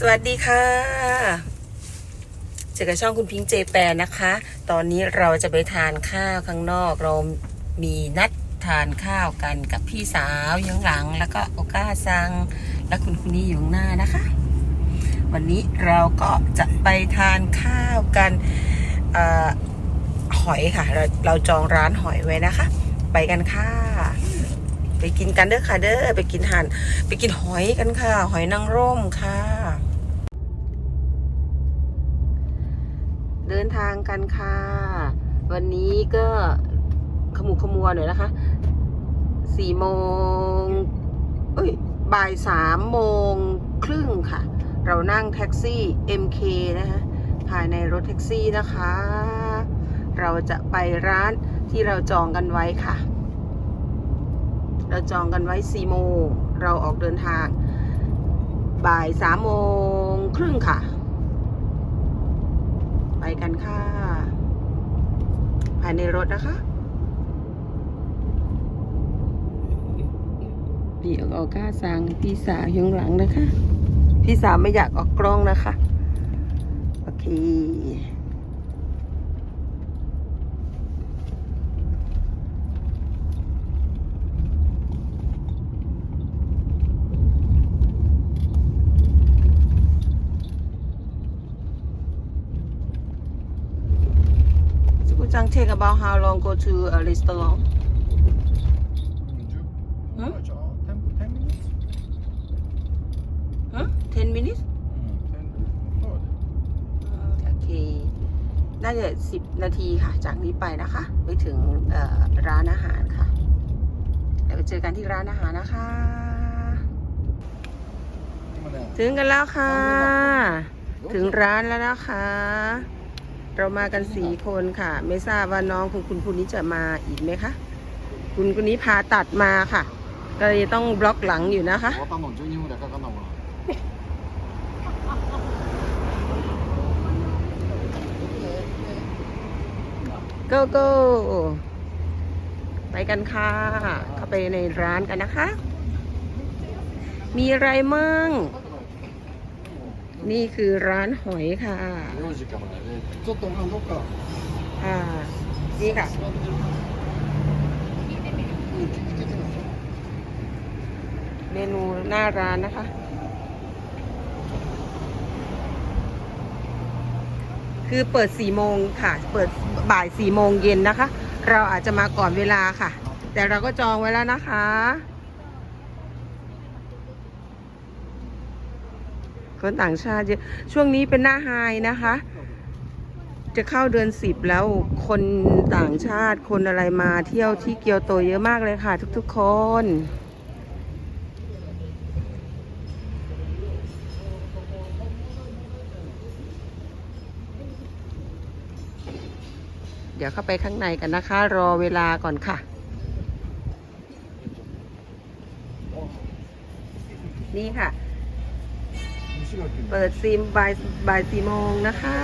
สวัสดีค่ะเจอกับช่องคุณพิงค์เจแปนนะคะ ตอนนี้เราจะไปทานข้าวข้างนอก เรามีนัดทานข้าวกันกับพี่สาวอยู่ข้างหลัง แล้วก็โอก้าซัง และคุณคุณนี่อยู่ข้างหน้านะคะ วันนี้เราก็จะไปทานข้าวกันออหอยค่ะ เราเราจองร้านหอยไว้นะคะ ไปกันค่ะไปกินกันเด้อค่ะเด้อไปกินหันไปกินหอยกันค่ะ หอยนางรมค่ะ เดินทางกันค่ะ วันนี้ก็ขมุขมัวหน่อยนะคะสี่โมงเอ้ยบ่ายสามโมงครึ่งค่ะ เรานั่งแท็กซี่ MK นะคะภายในรถแท็กซี่นะคะ เราจะไปร้านที่เราจองกันไว้ค่ะ เราจองกันไว้4โมง เราออกเดินทางบ่าย3โมงครึ่งค่ะ กันค่ะ ภายในรถนะคะพี่ออกก้าสั่งพี่สาวยงหลังนะคะ พี่สาวไม่อยากออกกล้องนะคะ โอเค So we can take about how long go to a restaurant? Hmm? 10, 10 minutes? Huh? 10 minutes? Mm, 10, oh, โอเคน่าจะ 10 นาทีค่ะ จากนี้ไปนะคะ ไปถึงเอ่อร้านอาหารค่ะเดี๋ยวไปเจอกันที่ร้านอาหารนะคะ今ねถึงกันแล้วค่ะ ถึงร้านแล้วนะคะ เรามากันสี่คนค่ะ ไม่ทราบว่าน้องคุณคุณคุณนี้จะมาอีกไหมคะ คุณคุณนี้พาตัดมาค่ะ ก็เลยต้องบล็อกหลังอยู่นะคะก็ก็ไปกันค่ะ เข้าไปในร้านกันนะคะ มีอะไรมั่ง นี่คือร้านหอยค่ะอ่านี่ค่ะ เมนูหน้าร้านนะคะ คือเปิดสี่โมงค่ะ เปิดบ่ายสี่โมงเย็นนะคะ เราอาจจะมาก่อนเวลาค่ะ แต่เราก็จองไว้แล้วนะคะ คนต่างชาติเยอะช่วงนี้เป็นหน้าไฮนะคะ จะเข้าเดือนสิบแล้วคนต่างชาติคนอะไรมาเที่ยวที่เกียวโตเยอะมากเลยค่ะ ทุกๆคนเดี๋ยวเข้าไปข้างในกันนะคะ รอเวลาก่อนค่ะ นี่ค่ะ เปิดซิมบ่ายบ่ายสี่โมงนะคะ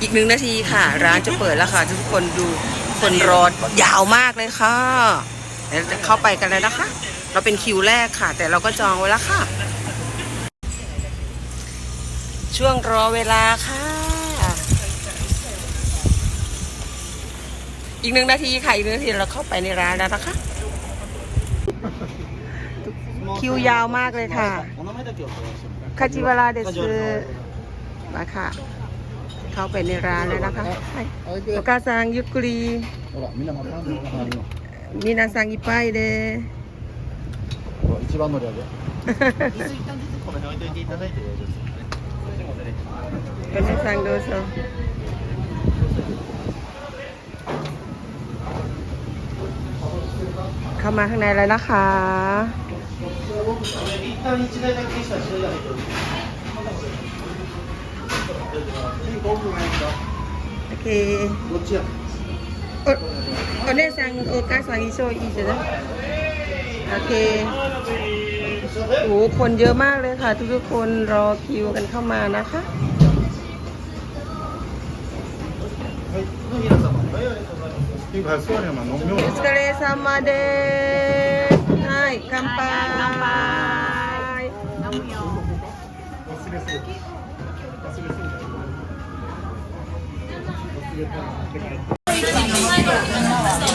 อีกหนึ่งนาทีค่ะ ร้านจะเปิดแล้วค่ะ ทุกคนดูคนรอยาวมากเลยค่ะเดี๋ยวจะเข้าไปกันเลยนะคะ เราเป็นคิวแรกค่ะ แต่เราก็จองไว้แล้วค่ะ ช่วงรอเวลาค่ะ อีกหนึ่งนาทีค่ะ อีกหนึ่งนาทีเราเข้าไปในร้านแล้วนะคะ คิวยาวมากเลยค่ะ お名前だけお願いします คาจิวาราเดสมาค่ะ เข้าไปในร้านแล้วนะคะโอกาซังยุกุรี ほらみんなまたんのが入るの มินาซังอิปายเด ほら一番乗り上げ この辺置いと เข้ามาข้างในแล้วนะคะโอเคお姉さん、お母さん、一緒いいじゃないโซอีจ้ะโอเค โอ้คนเยอะมากเลยค่ะ ทุกๆคนรอคิวกันเข้ามานะคะ ピンク座れば飲みようお疲れ様です。はい、乾杯。忘れそう忘れそう忘れた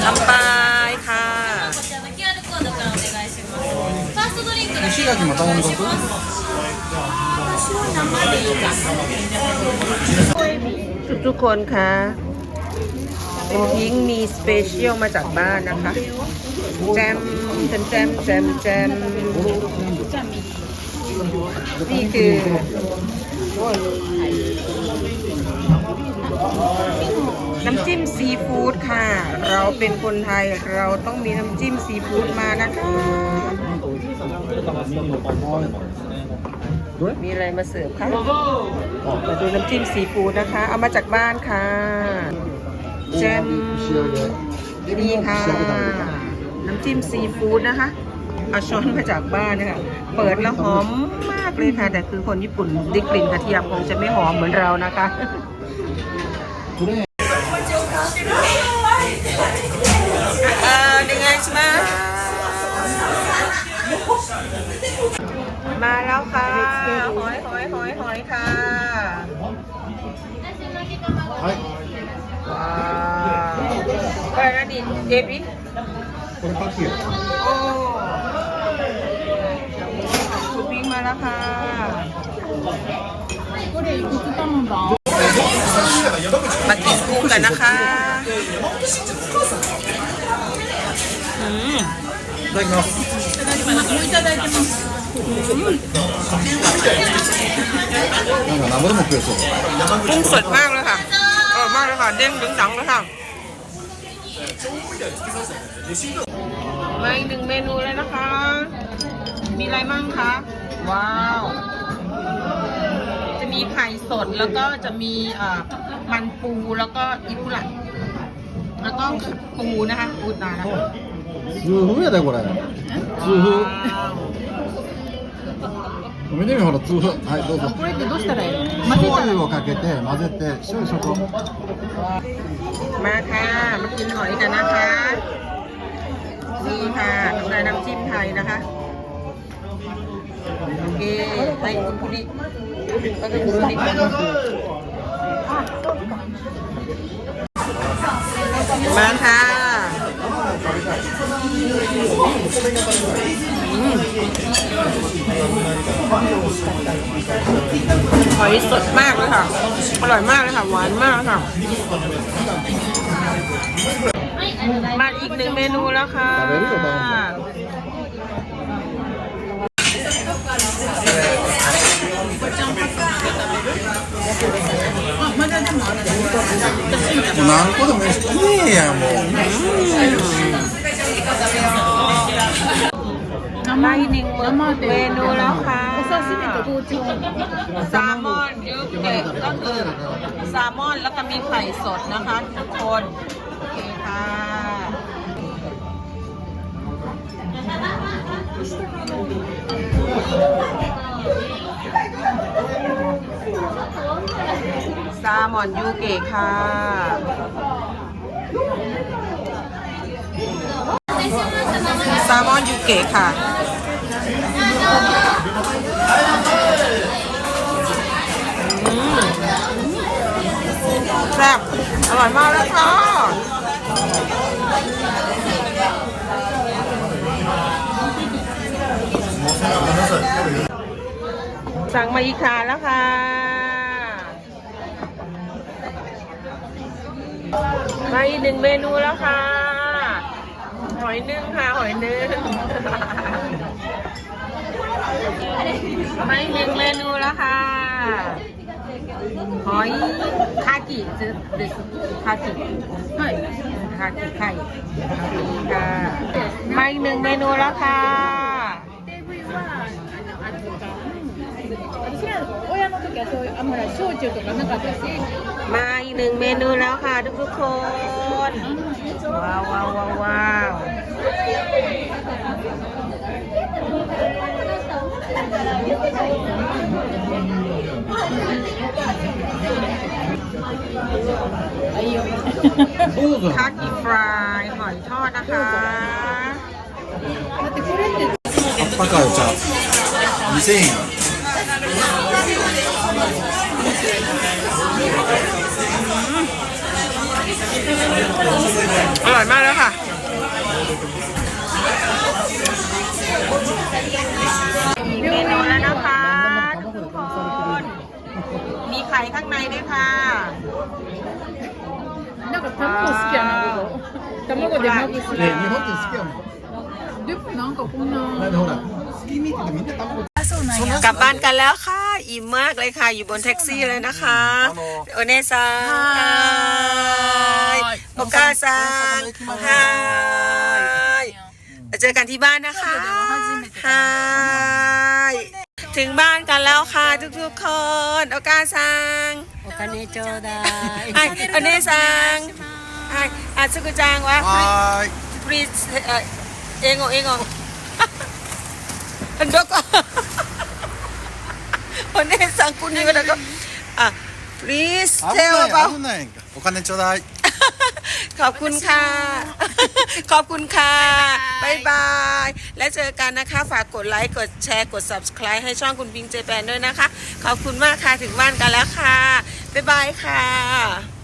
乾杯ค่ะ こちらの QR コードからお願いします。ファーストドリンクの石垣も頼みます ทุกๆคนคะ โอพิงมีสเปเชียลมาจากบ้านนะคะ แจมแจมแจมแจมแจมนี่คือน้ำจิ้มซีฟู้ดค่ะ เราเป็นคนไทยเราต้องมีน้ำจิ้มซีฟู้ดมานะคะมีอะไรมาเสิร์ฟคะมาดูน้ำจิ้มซีฟู้ดนะคะ เอามาจากบ้านค่ะ แจมนี่ค่ะ น้ำจิ้มซีฟู้ดนะคะเอาช้อนมาจากบ้านนะคะเปิดแล้วหอมมากเลยค่ะ แต่คือคนญี่ปุ่นได้กลิ่นกระเทียมคงจะไม่หอมเหมือนเรานะคะเออยังไงใช่ไหมมาแล้วค่ะ หอยหอยหอยหอยค่ะはいว้าว อะไรนะดิเอบิ これパキよ โอ้คุณพิงมาแล้วค่ะ มากินกุ้งกันนะคะอืม いただきますなんか生でも食えそう กุ้งสดมากเลยค่ะอร่อยมากเลยค่ะ เด้งดึงดังเลยค่ะ มาอีกหนึ่งเมนูเลยนะคะ มีอะไรมั่งคะ ว้าว จะมีไข่สดแล้วก็จะมีเอ่อมันปูแล้วก็อิปุระแล้วก็ปูนะคะปูตานะคะ 痛風やでこれ痛風ว้าว 見てみほら痛風はいどうぞこれってどうしたらいい醤油をかけて混ぜて塩そこ มาค่ะ มากินหอยกันนะคะ นี่ค่ะทำลายน้ำจิ้มไทยนะคะ โอเคให้คุณผู้ดิก็คือคุณผู้ดิมาค่ะอืม หอยสดมากเลยค่ะ อร่อยมากเลยค่ะ หวานมากค่ะ มาอีกหนึ่งเมนูแล้วค่ะ 何個でもいいし食えやもう มาอีกหนึ่งเมนูแล้วค่ะ แซลมอนยูเกะก็คือแซลมอนแล้วก็มีไข่สดนะคะทุกคนโอเคค่ะแซลมอนยูเกะค่ะแซลมอนยูเกะค่ะ อร่อยมากเลยค่ะสั่งมาอีกค่ะแล้วค่ะ มาอีกหนึ่งเมนูแล้วค่ะ หอยนึ่งค่ะ หอยนึ่งมาอีกหนึ่งเมนูแล้วค่ะ หอย คากิจะเดสคากิใช่คากิไข่ค่ะมาอีกหนึ่งเมนูแล้วค่ะ 私ら親の時はそういうあんまり焼酎とかなかったし มาอีกหนึ่งเมนูแล้วค่ะทุกทุกๆคน ว้าวว้าวว้าวว้าว คักอีฟรายหอยทอดนะคะ아빠가자미생이야อร่อยมากแล้วค่ะ มีไข่ข้างในด้วยค่ะ なんか卵好きやなここ卵でまぶすね日本って好きやもんでもなんかこんななんでほら好きミートってみんな卵 กลับบ้านกันแล้วค่ะ อิ่มมากเลยค่ะ อยู่บนแท็กซี่เลยนะคะโอเนซังโอกาซังฮายเจอกันที่บ้านนะคะฮาย ถึงบ้านกันแล้วค่ะทุกๆคนโอกาซัง お金ちょうだい。はいお姉さんはいあつくちゃんははーい please あ英語英語どこお姉さんこんにちはどこあ please 危 tell ない about 危ないんかお金ちょうだい ขอบคุณค่ะ ขอบคุณค่ะบายบาย และเจอกันนะคะ ฝากกดไลค์ กดแชร์ กด subscribe ให้ช่องคุณพิงเจแปนด้วยนะคะ ขอบคุณมากค่ะ ถึงบ้านกันแล้วค่ะบ๊ายบายค่ะ